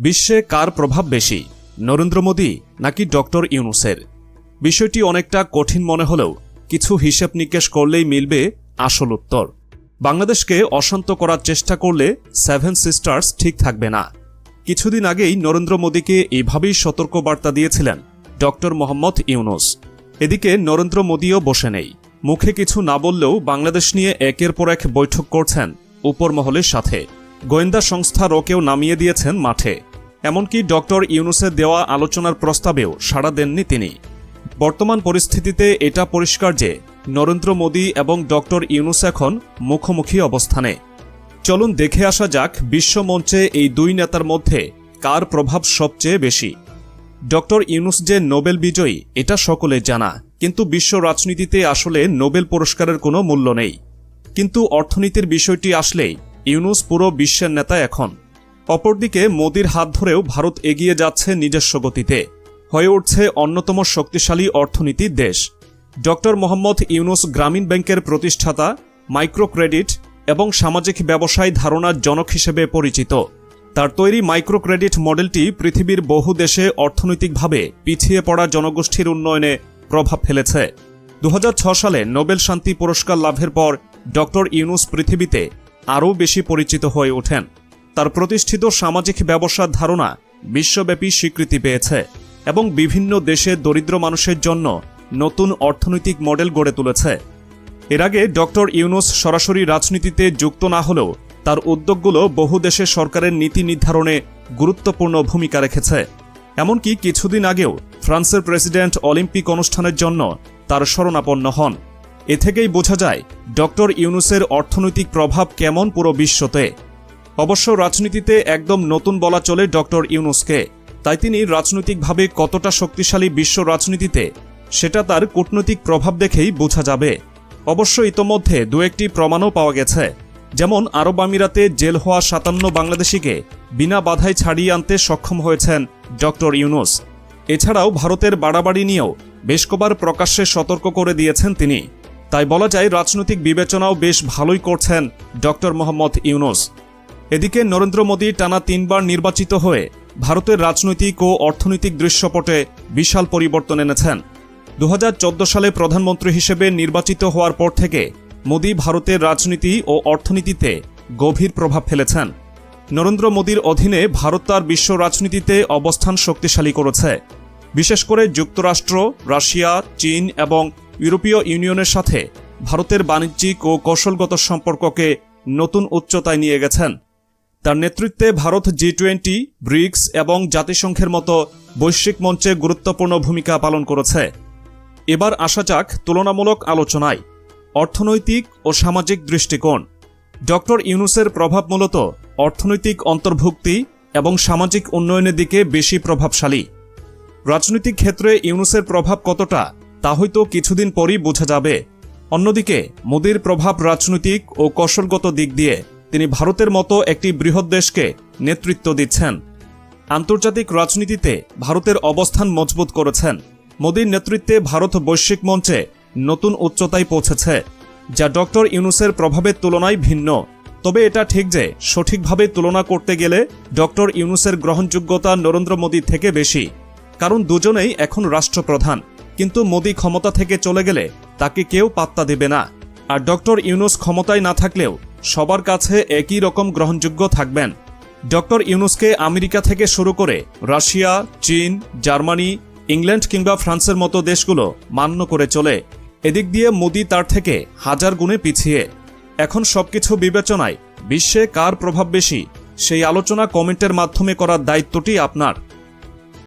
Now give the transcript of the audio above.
বিশ্বে কার প্রভাব বেশি, নরেন্দ্র মোদী নাকি ডক্টর ইউনুসের? বিষয়টি অনেকটা কঠিন মনে হলেও কিছু হিসেব নিকেশ করলেই মিলবে আসল উত্তর। বাংলাদেশকে অশান্ত করার চেষ্টা করলে সেভেন সিস্টার্স ঠিক থাকবে না। কিছুদিন আগেই নরেন্দ্র মোদীকে এভাবেই সতর্কবার্তা দিয়েছিলেন ডক্টর মোহাম্মদ ইউনুস। এদিকে নরেন্দ্র মোদীও বসে নেই। মুখে কিছু না বললেও বাংলাদেশ নিয়ে একের পর এক বৈঠক করছেন উপরমহলের সাথে। গোয়েন্দা সংস্থা রকেও নামিয়ে দিয়েছেন মাঠে। এমনকি ডক্টর ইউনুসের দেওয়া আলোচনার প্রস্তাবেও সাড়া দেননি তিনি। বর্তমান পরিস্থিতিতে এটা পরিষ্কার যে নরেন্দ্র মোদী এবং ডক্টর ইউনুস এখন মুখোমুখি অবস্থানে। চলুন দেখে আসা যাক বিশ্বমঞ্চে এই দুই নেতার মধ্যে কার প্রভাব সবচেয়ে বেশি। ডক্টর ইউনুস যে নোবেল বিজয়ী, এটা সকলে জানা, কিন্তু বিশ্ব রাজনীতিতে আসলে নোবেল পুরস্কারের কোনো মূল্য নেই। কিন্তু অর্থনীতির বিষয়টি আসলেই ইউনুস পুরো বিশ্বের নেতা এখন। অপরদিকে মোদির হাত ধরেও ভারত এগিয়ে যাচ্ছে নিজস্ব গতিতে। হয়ে উঠছে অন্যতম শক্তিশালী অর্থনীতির দেশ। ডক্টর মোহাম্মদ ইউনুস গ্রামীণ ব্যাংকের প্রতিষ্ঠাতা মাইক্রো ক্রেডিট এবং সামাজিক ব্যবসায় ধারণার জনক হিসেবে পরিচিত। তার তৈরি মাইক্রো ক্রেডিট মডেলটি পৃথিবীর বহু দেশে অর্থনৈতিকভাবে পিছিয়ে পড়া জনগোষ্ঠীর উন্নয়নে প্রভাব ফেলেছে। দু সালে নোবেল শান্তি পুরস্কার লাভের পর ডক্টর ইউনুস পৃথিবীতে আরও বেশি পরিচিত হয়ে ওঠেন। তার প্রতিষ্ঠিত সামাজিক ব্যবসার ধারণা বিশ্বব্যাপী স্বীকৃতি পেয়েছে এবং বিভিন্ন দেশে দরিদ্র মানুষের জন্য নতুন অর্থনৈতিক মডেল গড়ে তুলেছে। এর আগে ডক্টর ইউনুস সরাসরি রাজনীতিতে যুক্ত না হলেও তার উদ্যোগগুলো বহু দেশের সরকারের নীতি নির্ধারণে গুরুত্বপূর্ণ ভূমিকা রেখেছে। এমনকি কিছুদিন আগেও ফ্রান্সের প্রেসিডেন্ট অলিম্পিক অনুষ্ঠানের জন্য তার শরণাপন্ন হন। এ থেকেই বোঝা যায়, ডক্টর ইউনুসের অর্থনৈতিক প্রভাব কেমন পুরো বিশ্বতে। অবশ্য রাজনীতিতে একদম নতুন বলা চলে ডক্টর ইউনুসকে। তাই তিনি রাজনৈতিকভাবে কতটা শক্তিশালী বিশ্ব রাজনীতিতে, সেটা তার কূটনৈতিক প্রভাব দেখেই বোঝা যাবে। অবশ্য ইতোমধ্যে দু একটি প্রমাণও পাওয়া গেছে। যেমন, আরব আমিরাতে জেল হওয়া সাতান্ন বাংলাদেশিকে বিনা বাধায় ছাড়িয়ে আনতে সক্ষম হয়েছেন ডক্টর ইউনুস। এছাড়াও ভারতের বাড়াবাড়ি নিয়েও বেশ কবার প্রকাশ্যে সতর্ক করে দিয়েছেন তিনি। তাই বলা যায় রাজনৈতিক বিবেচনাও বেশ ভালোই করছেন ডক্টর মোহাম্মদ ইউনুস। এদিকে নরেন্দ্র মোদী টানা তিনবার নির্বাচিত হয়ে ভারতের রাজনৈতিক ও অর্থনৈতিক দৃশ্যপটে বিশাল পরিবর্তন এনেছেন। দু হাজার চোদ্দ সালে প্রধানমন্ত্রী হিসেবে নির্বাচিত হওয়ার পর থেকে মোদী ভারতের রাজনীতি ও অর্থনীতিতে গভীর প্রভাব ফেলেছেন। নরেন্দ্র মোদীর অধীনে ভারত তার বিশ্ব রাজনীতিতে অবস্থান শক্তিশালী করেছে। বিশেষ করে যুক্তরাষ্ট্র, রাশিয়া, চীন এবং ইউরোপীয় ইউনিয়নের সাথে ভারতের বাণিজ্যিক ও কৌশলগত সম্পর্ককে নতুন উচ্চতায় নিয়ে গেছেন। তার নেতৃত্বে ভারত জি টোয়েন্টি ব্রিক্স এবং জাতিসংঘের মতো বৈশ্বিক মঞ্চে গুরুত্বপূর্ণ ভূমিকা পালন করেছে। এবার আসা যাক তুলনামূলক আলোচনায়। অর্থনৈতিক ও সামাজিক দৃষ্টিকোণ। ডক্টর ইউনুসের প্রভাব মূলত অর্থনৈতিক অন্তর্ভুক্তি এবং সামাজিক উন্নয়নের দিকে বেশি প্রভাবশালী। রাজনৈতিক ক্ষেত্রে ইউনুসের প্রভাব কতটা, তা হয়তো কিছুদিন পরই বোঝা যাবে। অন্যদিকে, মোদীর প্রভাব রাজনৈতিক ও কৌশলগত দিক দিয়ে তিনি ভারতের মতো একটি বৃহৎ দেশকে নেতৃত্ব দিচ্ছেন। আন্তর্জাতিক রাজনীতিতে ভারতের অবস্থান মজবুত করেছেন। মোদীর নেতৃত্বে ভারত বৈশ্বিক মঞ্চে নতুন উচ্চতায় পৌঁছেছে, যা ডক্টর ইউনুসের প্রভাবের তুলনায় ভিন্ন। তবে এটা ঠিক যে সঠিকভাবে তুলনা করতে গেলে ডক্টর ইউনুসের গ্রহণযোগ্যতা নরেন্দ্র মোদীর থেকে বেশি, কারণ দুজনেই এখন রাষ্ট্রপ্রধান। কিন্তু মোদী ক্ষমতা থেকে চলে গেলে তাকে কেউ পাত্তা দেবে না। আর ডক্টর ইউনুস ক্ষমতায় না থাকলেও সবার কাছে একই রকম গ্রহণযোগ্য থাকবেন। ডক্টর ইউনুসকে আমেরিকা থেকে শুরু করে রাশিয়া, চীন, জার্মানি, ইংল্যান্ড কিংবা ফ্রান্সের মতো দেশগুলো মান্য করে চলে। এদিক দিয়ে মোদি তার থেকে হাজার গুণে পিছিয়ে। এখন সবকিছু বিবেচনায়, বিশ্বে কার প্রভাব বেশি, সেই আলোচনা কমেন্টের মাধ্যমে করার দায়িত্বটি আপনার।